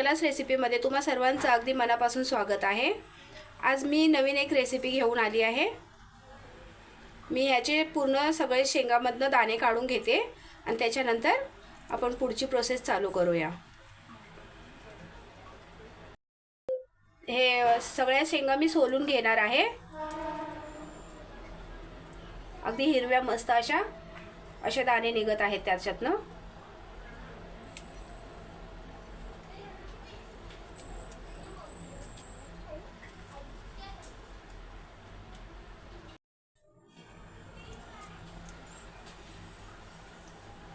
सकलास रेसिपीमध्ये तुम्हा सर्वांचं अगदी मनापासून स्वागत आहे. आज मी नवीन एक रेसिपी घेऊन आली आहे. मी ह्याचे पूर्ण सगळे शेंगामधनं दाणे काढून घेते आणि त्याच्यानंतर आपण पुढची प्रोसेस चालू करूया. हे सगळ्या शेंगा मी सोलून घेणार आहे. अगदी हिरव्या मस्त अशा असे दाणे निघत आहेत त्याच्यातनं.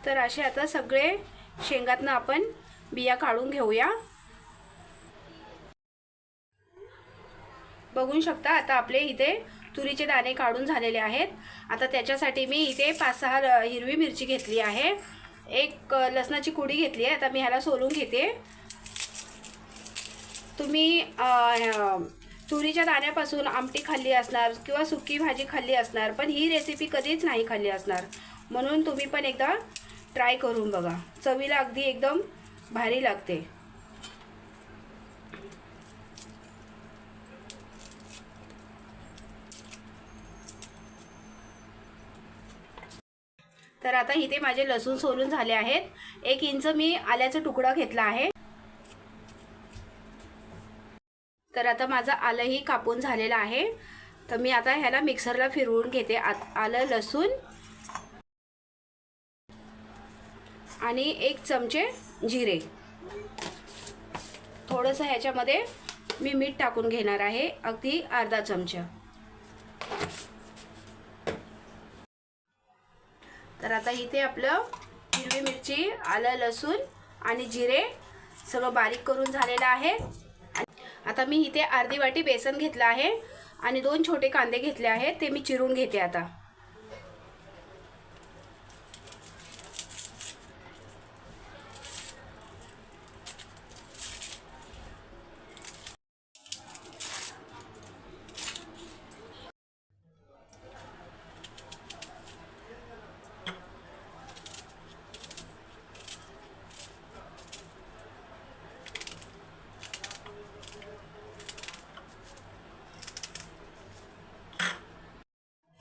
तर असे आता सगळे शेंगातनं आपण बिया काढून घेऊया. बघू शकता आता आपले इथे तुरीचे दाणे काढून झालेले आहेत. आता त्याच्यासाठी मी इथे पाच सहा हिरवी मिरची घेतली आहे. एक लसणाची कुडी घेतली आहे. आता मी ह्याला सोलून घेते. तुम्ही तुरीच्या दाण्यापासून आमटी खाल्ली असणार किंवा सुकी भाजी खाल्ली असणार पण ही रेसिपी कधीच नाही खाल्ली असणार. म्हणून तुम्ही पण एकदा ट्राय करून बघा. चवीला अगदी एकदम भारी लागते. तर आता इथे माझे लसूण सोलून झाले आहेत. एक इंच मी आल्याचा तुकडा घेतला आहे. तर आता माझं आलंही कापून झालेलं आहे. तर मी आता ह्याला मिक्सरला फिरवून घेते. आत- आलं लसूण. आणि एक चमचे जिरे. थोडंसं ह्याच्यामध्ये मी मीठ टाकून घेणार आहे अगदी अर्धा चमचा. तर आता इथे आपलं हिरवी मिरची आलं लसूण आणि जिरे सगळं बारीक करून झालेलं आहे. आता मी इथे अर्धी वाटी बेसन घेतलं आहे आणि दोन छोटे कांदे घेतले आहेत ते मी चिरून घेते आता.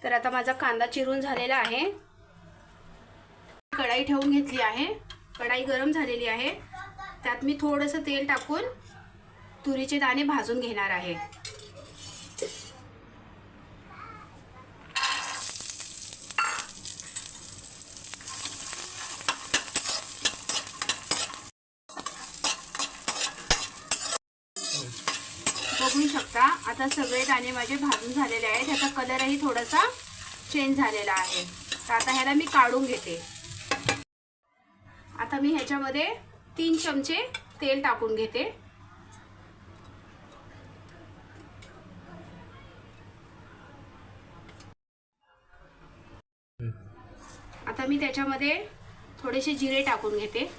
तर आता माझा कांदा चिरून झालेला आहे. कढाई ठेवून घेतली आहे. कढाई गरम झालेली आहे. त्यात मी थोडंसं तेल टाकून तुरीचे दाणे भाजून घेणार आहे बघू शकता आता सगळे दाणे माझे भाजून झालेले आहेत. ह्याचा कलरही थोडासा चेंज झालेला आहे. तर आता ह्याला मी काढून घेते. आता मी ह्याच्यामध्ये तीन चमचे तेल टाकून घेते. आता मी त्याच्यामध्ये थोडेसे जिरे टाकून घेते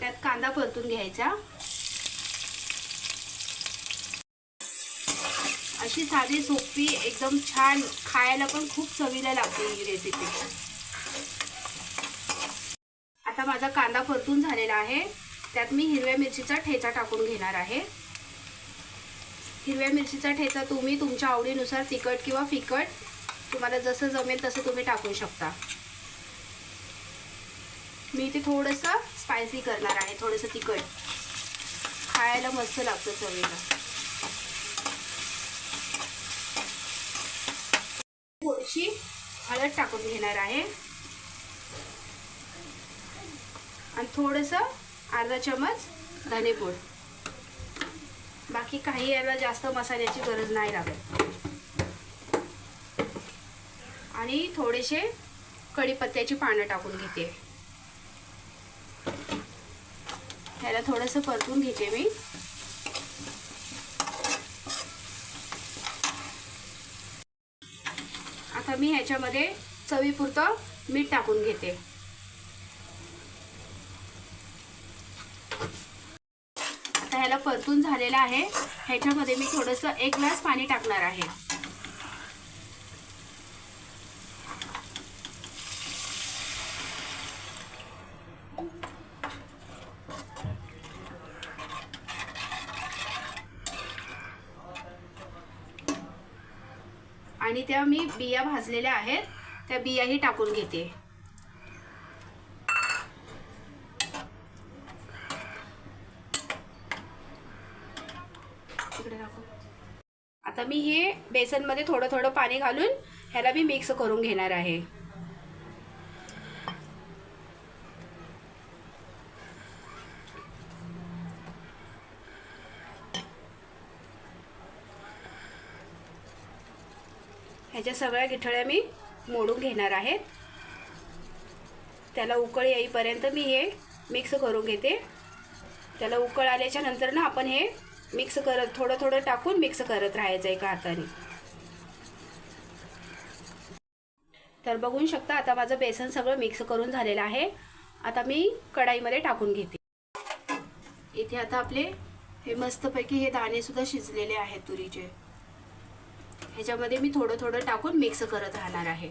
त्यात कांदा परतून घ्यायचा. अशी साधी सोपी एकदम छान खायला पण खूप चवीला लागते ही रेसिपी आता माझा कांदा परतून झालेला आहे. त्यात मी हिरव्या मिरचीचा ठेचा टाकून घेणार आहे. हिरव्या मिरचीचा ठेचा तुम्ही तुमच्या आवडीनुसार तिखट किंवा फिकट तुम्हाला जसं जमेल तसं तुम्ही टाकू शकता. मी ते थोडंसं स्पायसी करणार आहे थोडंसं तिखट. खायला मस्त लागतं चवीला. थोडीशी हळद टाकून घेणार आहे. आणि थोडंसं अर्धा चमच धनेपूड. बाकी काही याला जास्त मसाल्याची गरज नाही लागत. आणि थोडेसे कढीपत्त्याची पानं टाकून घेते. याला थोडंसं परतून घेते मी. आता मी ह्याच्यामध्ये चवीपुरतं मीठ टाकून घेते. आता ह्याला परतून झालेलं आहे. ह्याच्यामध्ये मी थोडंसं एक ग्लास पाणी टाकणार आहे. आणि त्या मी बिया भाजलेल्या आहेत त्या बियाही टाकून घेते. आता मी हे बेसनमध्ये थोडं थोडं पाणी घालून ह्याला मी मिक्स करून घेणार आहे. ह्याच्या सगळ्या गिठळ्या मी मोडून घेणार आहेत. त्याला उकळ येईपर्यंत मी हे मिक्स करून घेते. त्याला उकळ आल्याच्यानंतर ना आपण हे मिक्स करत थोडं थोडं टाकून मिक्स करत राहायचं एका हाताने. तर बघू शकता आता माझं बेसन सगळं मिक्स करून झालेलं आहे. आता मी कढाईमध्ये टाकून घेते. इथे आता आपले हे मस्तपैकी हे दाणेसुद्धा शिजलेले आहेत तुरीचे. ह्याच्यामध्ये मी थोडं थोडं टाकून मिक्स करत राहणार आहे.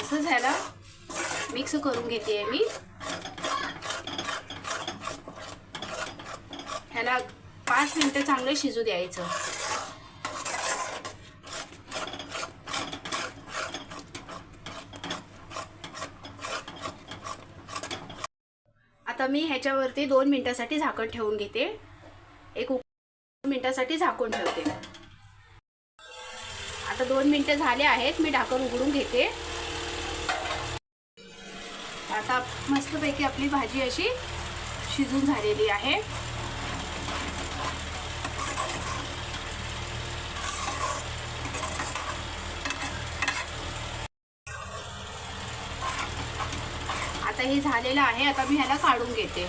असं झालं. मिक्स करून घेते मी. ह्याला पाच मिनटं चांगलं शिजू द्यायचं. आता मी ह्याच्यावरती दोन मिनिटासाठी झाकण ठेवून घेते. एक उक- मिनटासाठी मिनिटासाठी झाकून ठेवते. आता दोन मिनिटं झाले आहेत मी ढाकण उघडून घेते. आता मस्तपैकी आपली भाजी अशी शिजून झालेली आहे. झालेलं आहे आता मी ह्याला काढून घेते.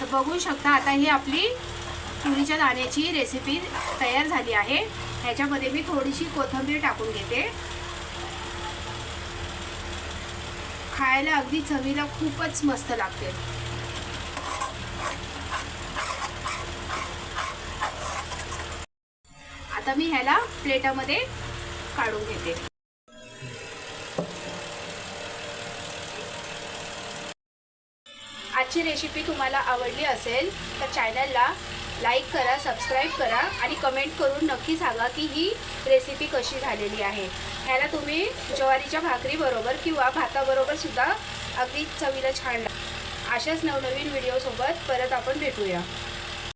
तर बघू शकता आता ही आपली तुरीच्या दाण्याची रेसिपी तयार झाली आहे. ह्याच्यामध्ये मी थोडीशी कोथिंबीर टाकून घेते. खायला अगदी चवीला खूपच मस्त लागते. आता मी ह्याला प्लेटामध्ये काढून घेते. आजची रेसिपी तुम्हाला आवडली असेल तर चॅनलला लाईक करा सबस्क्राईब करा आणि कमेंट करून नक्की सांगा की ही रेसिपी कशी झालेली आहे. ह्याला तुम्ही ज्वारीच्या भाकरीबरोबर किंवा भाताबरोबर सुद्धा अगदी चवीला छान लाग अशाच नवनवीन व्हिडिओसोबत परत आपण भेटूया.